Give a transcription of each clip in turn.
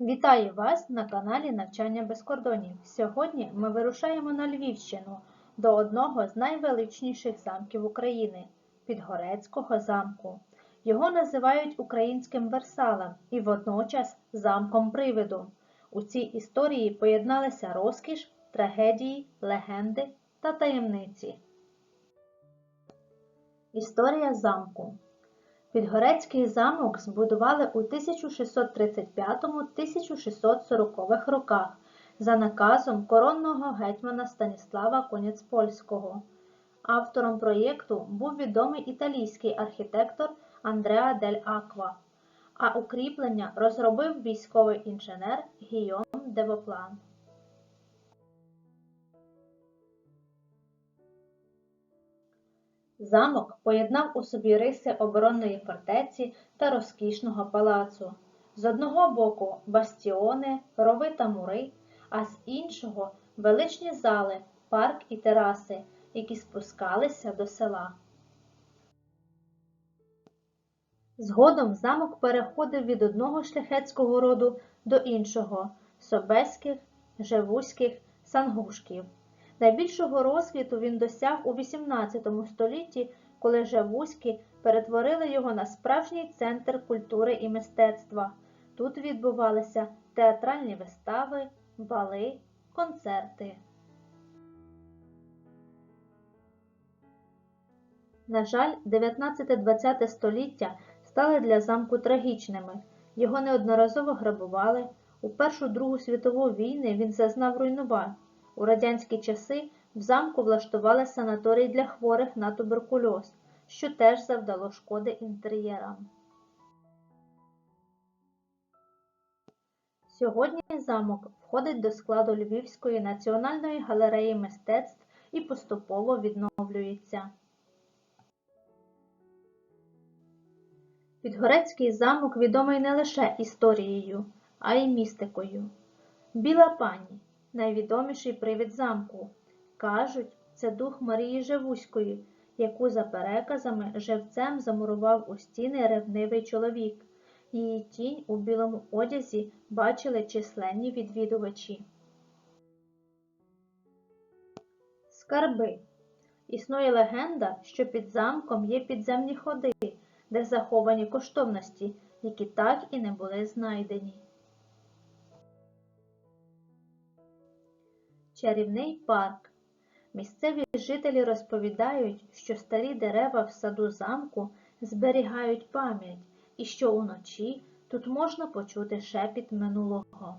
Вітаю вас на каналі Навчання без кордонів. Сьогодні ми вирушаємо на Львівщину до одного з найвеличніших замків України Підгорецького замку. Його називають українським Версалем і водночас замком привиду. У цій історії поєдналися розкіш, трагедії, легенди та таємниці. Історія замку Підгорецький замок збудували у 1635-1640 роках за наказом коронного гетьмана Станіслава Коняцпольського. Автором проєкту був відомий італійський архітектор Андреа дель Аква, а укріплення розробив військовий інженер Гійом Девоплан. Замок поєднав у собі риси оборонної фортеці та розкішного палацу. З одного боку бастіони, рови та мури, а з іншого величні зали, парк і тераси, які спускалися до села. Згодом замок переходив від одного шляхетського роду до іншого собеських, живуських, сангушків. Найбільшого розквіту він досяг у XVIII столітті, коли Жевузькі перетворили його на справжній центр культури і мистецтва. Тут відбувалися театральні вистави, бали, концерти. На жаль, 19-20 століття стали для замку трагічними. Його неодноразово грабували. У Першу Другу світову війни він зазнав руйнувань. У радянські часи в замку влаштували санаторій для хворих на туберкульоз, що теж завдало шкоди інтер'єрам. Сьогодні замок входить до складу Львівської національної галереї мистецтв і поступово відновлюється. Підгорецький замок відомий не лише історією, а й містикою. Біла пані найвідоміший привід замку. Кажуть, це дух Марії Живуської, яку, за переказами, живцем замурував у стіни ревнивий чоловік. Її тінь у білому одязі бачили численні відвідувачі. Скарби. Існує легенда, що під замком є підземні ходи, де заховані коштовності, які так і не були знайдені. Чарівний парк. Місцеві жителі розповідають, що старі дерева в саду замку зберігають пам'ять і що уночі тут можна почути шепіт минулого.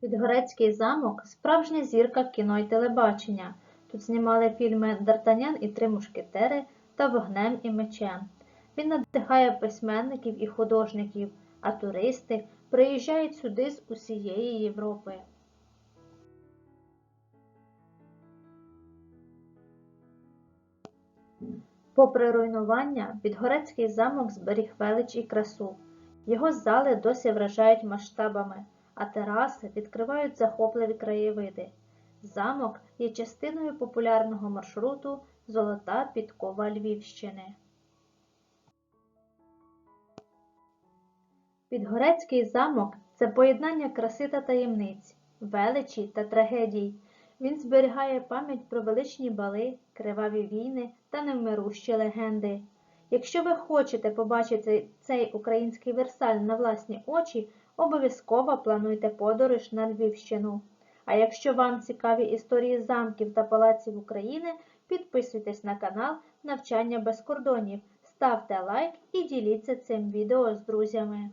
Підгорецький замок справжня зірка кіно й телебачення. Тут знімали фільми Д'Артанян і Три мушкетери та Вогнем і мечем. Він надихає письменників і художників а туристи приїжджають сюди з усієї Європи. Попри руйнування, Підгорецький замок зберіг велич і красу. Його зали досі вражають масштабами, а тераси відкривають захопливі краєвиди. Замок є частиною популярного маршруту Золота підкова Львівщини. Підгорецький замок це поєднання краси та таємниць, величі та трагедій. Він зберігає пам'ять про величні бали, криваві війни та невмирущі легенди. Якщо ви хочете побачити цей український версаль на власні очі, обов'язково плануйте подорож на Львівщину. А якщо вам цікаві історії замків та палаців України, підписуйтесь на канал Навчання без кордонів, ставте лайк і діліться цим відео з друзями.